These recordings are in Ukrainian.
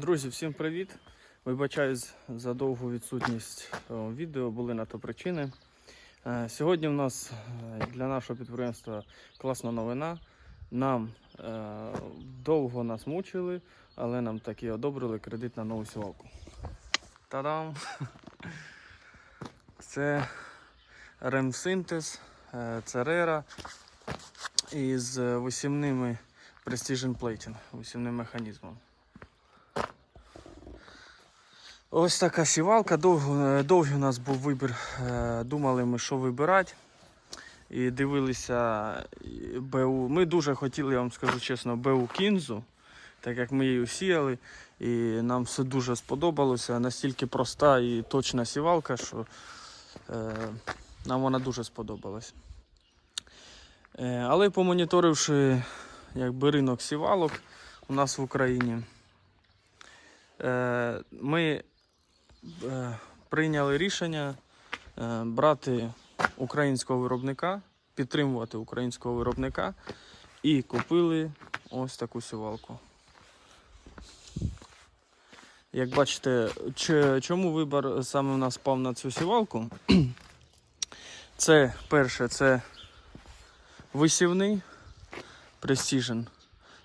Друзі, всім привіт! Вибачаюсь за довгу відсутність відео, були на то причини. Е, Сьогодні у нас е, для нашого підприємства класна новина. Нам е, довго нас мучили, але нам таки одобрили кредит на нову сівалку. Та-дам! Це ремсинтез, е, Церера із висівними Precision Plating, висівним механізмом. Ось така сівалка. Е, довгий у нас був вибір. е, Думали ми, що вибирати. І дивилися БУ. Ми дуже хотіли, я вам скажу чесно, БУ Кінзу, так як ми її сіяли. І нам все дуже сподобалося. Настільки проста і точна сівалка, що е, нам вона дуже сподобалась. Е, але помоніторивши якби, ринок сівалок у нас в Україні, е, ми е, прийняли рішення е, брати українського виробника, підтримувати українського виробника і купили ось таку сівалку. Як бачите, чому вибір саме у нас пав на цю сівалку? Це перше, це висівний Precision.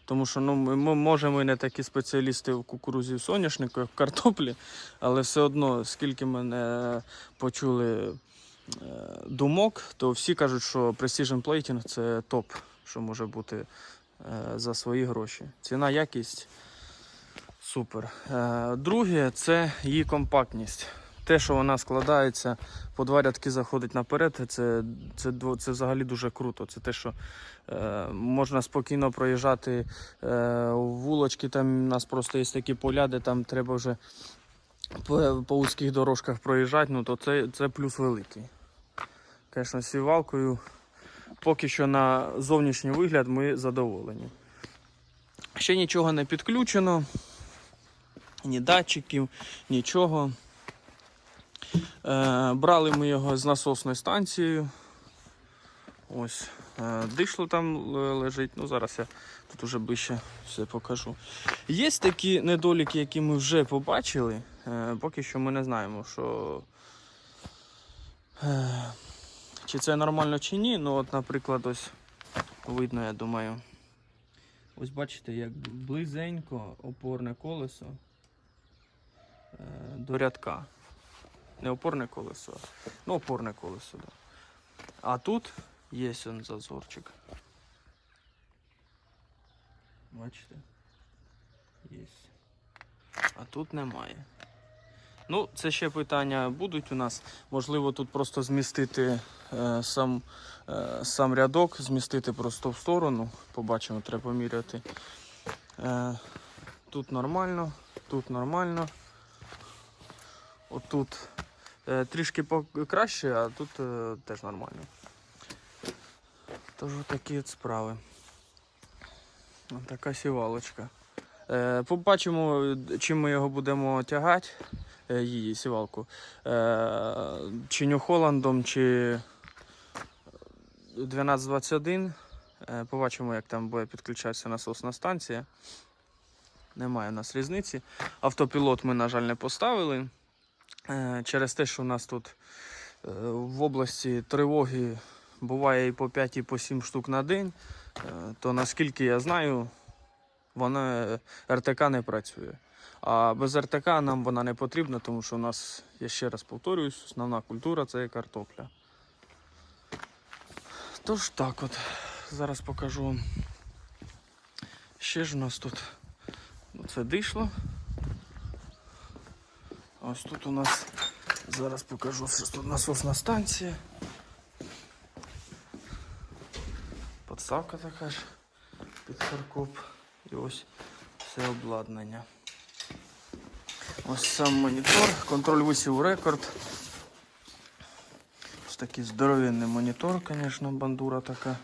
Тому що ну, ми, ми, може ми не такі спеціалісти в кукурузі в соняшнику, як в картоплі, але все одно, скільки мене почули е, думок, то всі кажуть, що Precision Plating це топ, що може бути е, за свої гроші. Ціна, якість супер. Е, друге, це її компактність. Те, що вона складається, по два рядки заходить наперед, це, це, це взагалі дуже круто. Це те, що е, можна спокійно проїжджати е, вулочки. Там у нас просто є такі поля, де там треба вже по, по вузьких дорожках проїжджати, ну то це, це плюс великий. Звісно, сівалкою поки що на зовнішній вигляд ми задоволені. Ще нічого не підключено, ні датчиків, нічого. Е, брали ми його з насосною станцією. Ось, е, дишло там лежить. Ну, зараз я тут уже ближче все покажу. Є такі недоліки, які ми вже побачили. Е, поки що ми не знаємо, що. Чи це нормально чи ні. Ну, от, наприклад, ось видно, я думаю. Ось бачите, як близенько опорне колесо до рядка. Не опорне колесо, ну опорне колесо, да. А тут є он зазорчик. Бачите? Є. А тут немає. Ну, це ще питання будуть у нас. Можливо, тут просто змістити е, сам, е, сам рядок, змістити просто в сторону. Побачимо, треба поміряти. Е, тут нормально, тут нормально. Отут трішки пок- краще, а тут е, теж нормально. Тож такі от справи. Така сівалочка. Е, побачимо, чим ми його будемо тягати, е, її сівалку. Е, чи Нью-Холландом, чи 1221. Е, побачимо, як там буде підключатися насосна станція. Немає у нас різниці. Автопілот ми, на жаль, не поставили. Е, Через те, що у нас тут е, в області тривоги буває і по 5, і по 7 штук на день, е, то наскільки я знаю, вона РТК не працює. А без РТК нам вона не потрібна, тому що у нас, я ще раз повторююсь, основна культура це картопля. Тож так от, зараз покажу вам. Ще ж у нас тут ну, це дишло. Ось тут у нас зараз покажу, що тут насосна станція. Подставка така ж під фаркоп. І ось все обладнання. Ось сам монітор, контроль висів рекорд. Ось такий здоровенний монітор, звісно, бандура така.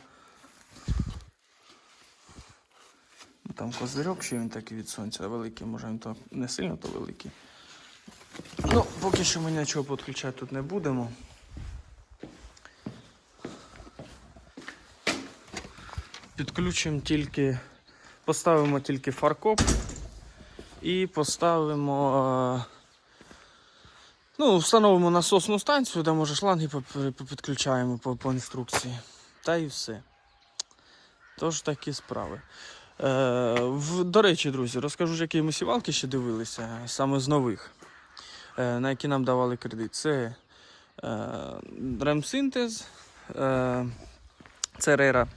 Ну, Там козирьок ще він такий від сонця великий, може він то не сильно то великий. Поки що ми нічого підключати тут не будемо. Підключимо тільки, поставимо тільки фаркоп І поставимо. е, Ну, встановимо насосну станцію, де може шланги попідключаємо по, по інструкції. Та і все. Тож такі справи. Е, в, до речі, друзі, розкажу, які ми сівалки ще дивилися, саме з нових, на які нам давали кредит. Це е, ремсинтез, е, це рера.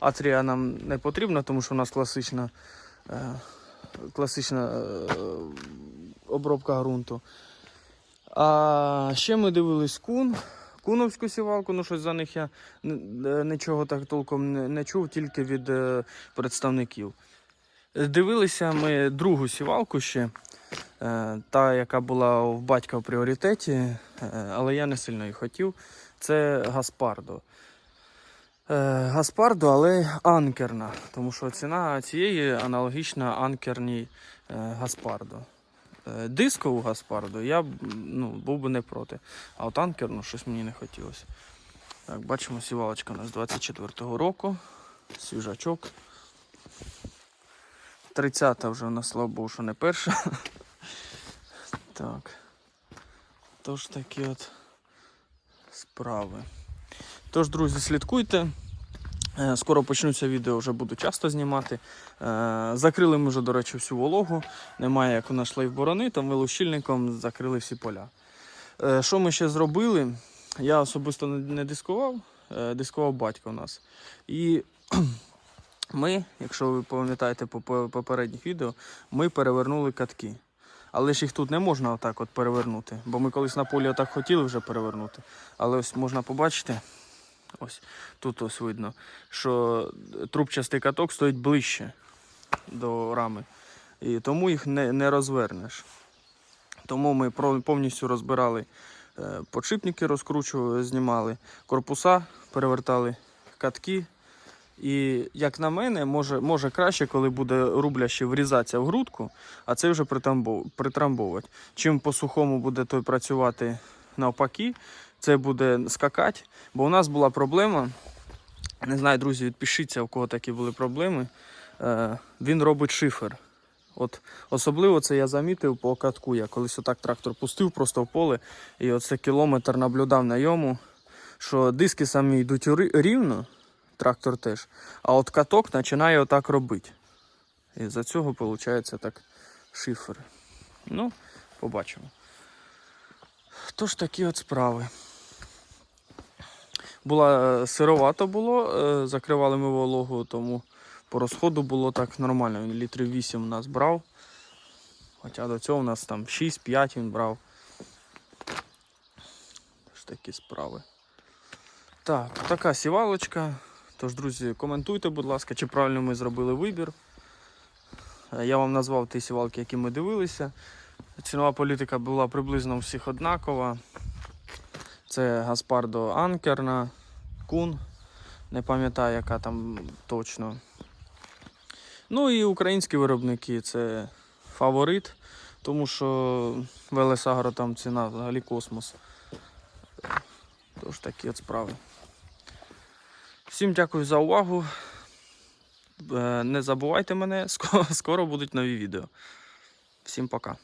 Атрія нам не потрібна, тому що у нас класична, е, класична е, обробка ґрунту. А ще ми дивились кун, куновську сівалку, ну щось за них я е, нічого так толком не, чув, тільки від е, представників. Е, Дивилися ми другу сівалку ще, е, та, яка була у батька в пріоритеті, е, але я не сильно її хотів. Це Гаспардо. Е, Гаспардо, але анкерна, тому що ціна цієї аналогічна анкерній е, Гаспардо. Е, Дискову Гаспарду я ну, був би не проти. А от анкер, ну, щось мені не хотілося. Так, бачимо, сівалочка у нас 24-го року. Свіжачок. 30-та вже у нас, слава Богу, що не перша. Так. Тож такі от справи. Тож, друзі, слідкуйте. Е, Скоро почнуться відео, вже буду часто знімати. Е, Закрили ми вже, до речі, всю вологу. Немає, як у нас шлейф борони, там вилущильником закрили всі поля. Е, Що ми ще зробили? Я особисто не дискував, дискував батько у нас. І ми, якщо ви пам'ятаєте по по- попередніх відео, ми перевернули катки. Але ж їх тут не можна отак от перевернути, бо ми колись на полі отак хотіли вже перевернути. Але ось можна побачити, ось тут ось видно, що трубчастий каток стоїть ближче до рами. І тому їх не, не розвернеш. Тому ми повністю розбирали е, подшипники, розкручували, знімали корпуса, перевертали катки. І, як на мене, може, може краще, коли буде рубля ще врізатися в грудку, а це вже притрамбовувати. Чим по сухому буде той працювати навпаки, це буде скакати. Бо у нас була проблема. Не знаю, друзі, відпишіться, у кого такі були проблеми. Е, він робить шифер. От особливо це я замітив по катку. Я колись отак трактор пустив просто в поле, і оце кілометр наблюдав на йому, що диски самі йдуть рівно, трактор теж, а от каток починає отак робити. І за цього виходить так шифер. Ну, побачимо. Тож такі от справи. Була е, сировато було, е, закривали ми вологу, тому по розходу було так нормально. Він літрів 8 у нас брав. Хоча до цього у нас там 6-5 він брав. Тож такі справи. Так, така сівалочка. Тож, друзі, коментуйте, будь ласка, чи правильно ми зробили вибір. Е, Я вам назвав ті сівалки, які ми дивилися. Цінова політика була приблизно у всіх однакова. Це Гаспардо Анкерна, Кун. Не пам'ятаю, яка там точно. Ну і українські виробники це фаворит, тому що Велесагро там ціна взагалі космос. Тож такі от справи. Всім дякую за увагу. Е, Не забувайте мене, скоро, скоро будуть нові відео. Всім пока.